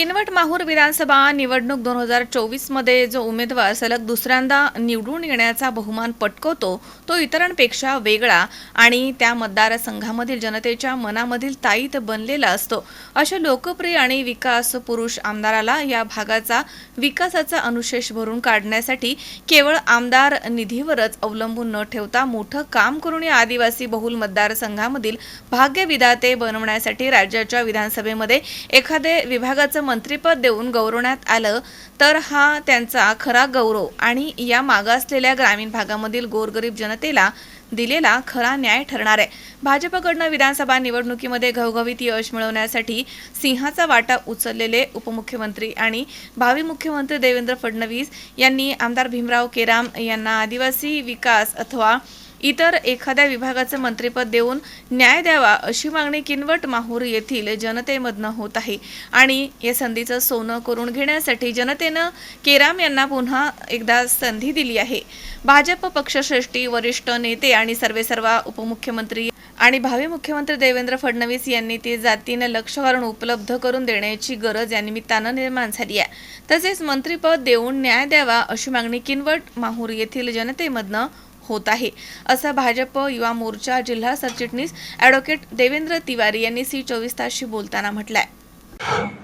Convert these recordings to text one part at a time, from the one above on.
किनवट माहूर विधानसभा निवडणूक दोन हजार चोवीसमध्ये जो उमेदवार सलग दुसऱ्यांदा निवडून येण्याचा बहुमान पटकवतो तो इतरांपेक्षा वेगळा आणि त्या मतदारसंघामधील जनतेच्या मनामधील ताईत बनलेला असतो. अशा लोकप्रिय आणि विकास पुरुष आमदाराला या भागाचा विकासाचा अनुशेष भरून काढण्यासाठी केवळ आमदार निधीवरच अवलंबून न ठेवता मोठं काम करून या आदिवासी बहुल मतदारसंघामधील भाग्यविधाते बनवण्यासाठी राज्याच्या विधानसभेमध्ये एखादे विभागाचं मंत्रीपद देऊन गौरवण्यात आलं तर हा त्यांचा खरा गौरव आणि या मागासलेल्या ग्रामीण भागामधील गोरगरीब जनतेला दिलेला खरा न्याय ठरणार आहे. भाजपकडनं विधानसभा निवडणुकीमध्ये घवघवीत यश मिळवण्यासाठी सिंहाचा वाटा उचललेले उपमुख्यमंत्री आणि भावी मुख्यमंत्री देवेंद्र फडणवीस यांनी आमदार भीमराव केराम यांना आदिवासी विकास अथवा इतर एखाद्या विभागाचं मंत्रिपद देऊन न्याय द्यावा अशी मागणी किनवट माहूर येथील जनतेमधनं होत आहे. आणि या संधीचं सोनं करून घेण्यासाठी जनतेनं केराम यांना पुन्हा एकदा संधी दिली आहे. भाजप पक्षश्रेष्ठी वरिष्ठ नेते आणि सर्वेसर्वा उपमुख्यमंत्री आणि भावी मुख्यमंत्री देवेंद्र फडणवीस यांनी ती जातीनं लक्ष घालून उपलब्ध करून देण्याची गरज या निमित्तानं निर्माण झाली आहे. तसेच मंत्रिपद देऊन न्याय द्यावा अशी मागणी किनवट माहूर येथील जनतेमधनं होत आहे. असं भाजप युवा मोर्चा जिल्हा सरचिटणीस ॲडव्होकेट देवेंद्र तिवारी यांनी सी चोवीस तासशी बोलताना म्हटलंय.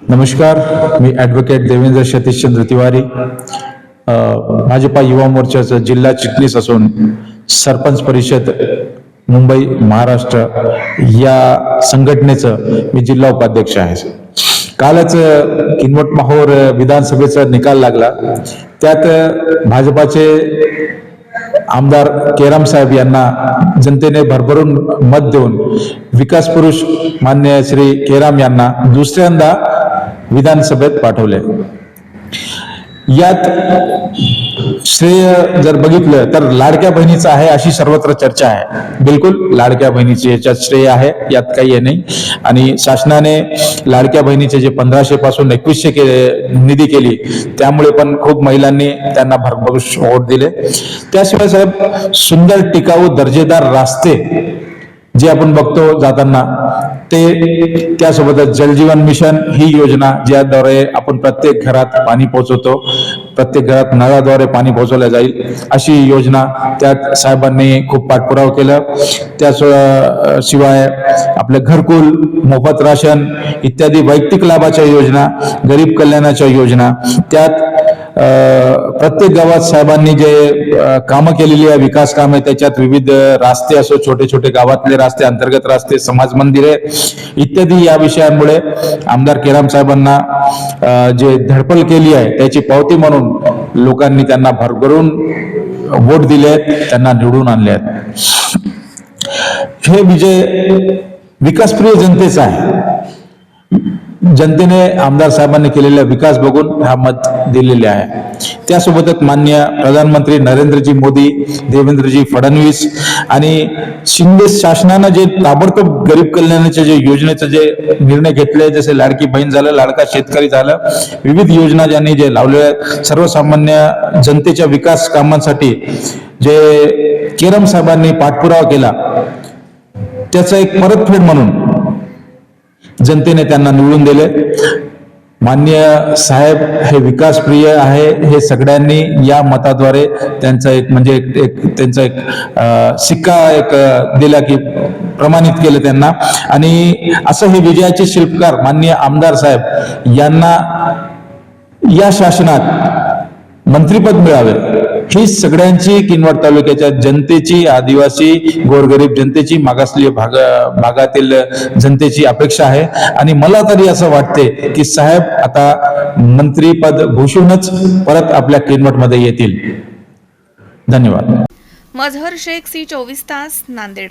नमस्कार मी ॲडव्होकेट देवेंद्र सतीशचंद्र तिवारी. भाजपा युवा मोर्चाचं जिल्हा चिटणीस असून सरपंच परिषद मुंबई महाराष्ट्र या संघटनेचं मी जिल्हा उपाध्यक्ष आहे. कालच किनवट माहोर विधानसभेचा निकाल लागला. त्यात भाजपाचे आमदार केराम साहेब यांना जनतेने भरभरून मत देऊन विकास पुरुष मान्य श्री केराम यांना दुसऱ्यांदा विधानसभेत पाठवले. यात श्रेय जर बघितलं तर लाडक्या बहिणीचं आहे अशी सर्वत्र चर्चा आहे. बिलकुल लाडक्या बहिणीचे याच्यात श्रेय आहे यात काही हे नाही. आणि शासनाने लाडक्या बहिणीचे जे पंधराशे पासून एकवीसशे के निधी केली त्यामुळे पण खूप महिलांनी त्यांना भरभरूस वोट दिले. त्याशिवाय साहेब सुंदर टिकाऊ दर्जेदार रास्ते जे आपण बघतो जाताना ते त्यासोबतच जलजीवन मिशन ही योजना ज्याद्वारे आपण प्रत्येक घरात पाणी पोहोचवतो. प्रत्येक घरात नळाद्वारे पाणी पोहोचवलं जाईल अशी योजना त्यात साहेबांनी खूप पाठपुरावा केला. त्या शिवाय आपलं घरकुल मोफत राशन इत्यादी वैयक्तिक लाभाच्या योजना गरीब कल्याणाच्या योजना त्यात प्रत्येक गावात साहेबांनी जे कामं केलेली आहे विकास कामे त्याच्यात विविध रास्ते असो छोटे छोटे गावातले रास्ते अंतर्गत रास्ते समाज मंदिरे इत्यादी या विषयांमुळे आमदार केराम साहेबांना जे धडपड केली आहे त्याची पावती म्हणून लोकांनी त्यांना भरभरून वोट दिले आहेत त्यांना निवडून आणले आहेत. हे विजय विकासप्रिय जनतेचा आहे. जनतेने आमदार साहेबांनी केलेला विकास बघून हा मत दिलेले आहे. त्यासोबतच मान्य प्रधानमंत्री नरेंद्रजी मोदी देवेंद्रजी फडणवीस आणि शिंदे शासनानं जे ताबडतोब गरीब कल्याणाच्या जे योजनेचे जे निर्णय घेतले जसे लाडकी बहीण झालं लाडका शेतकरी झालं विविध योजना ज्यांनी जे लावलेल्या आहेत, सर्वसामान्य जनतेच्या विकास कामांसाठी जे केरम साहेबांनी पाठपुरावा केला त्याचा एक परतफेड म्हणून जनतेने त्यांना निवडून दिले. मान्य साहेब हे विकासप्रिय आहे हे सगळ्यांनी या मताद्वारे त्यांचा एक म्हणजे एक एक त्यांचा एक सिक्का एक दिला की प्रमाणित केलं त्यांना. आणि असं हे विजयाचे शिल्पकार मान्य आमदार साहेब यांना या शासनात मंत्रीपद मिळावे. ही सगळ्यांची किनवट तालुक्याच्या जनतेची आदिवासी गोरगरीब जनतेची मागासलेली भाग भागातील जनतेची अपेक्षा आहे. आणि मला तरी असं वाटते की साहेब आता मंत्रीपद भूषूनच परत आपल्या किनवटमध्ये येतील. धन्यवाद. मजहर शेख सी चोवीस तास नांदेड.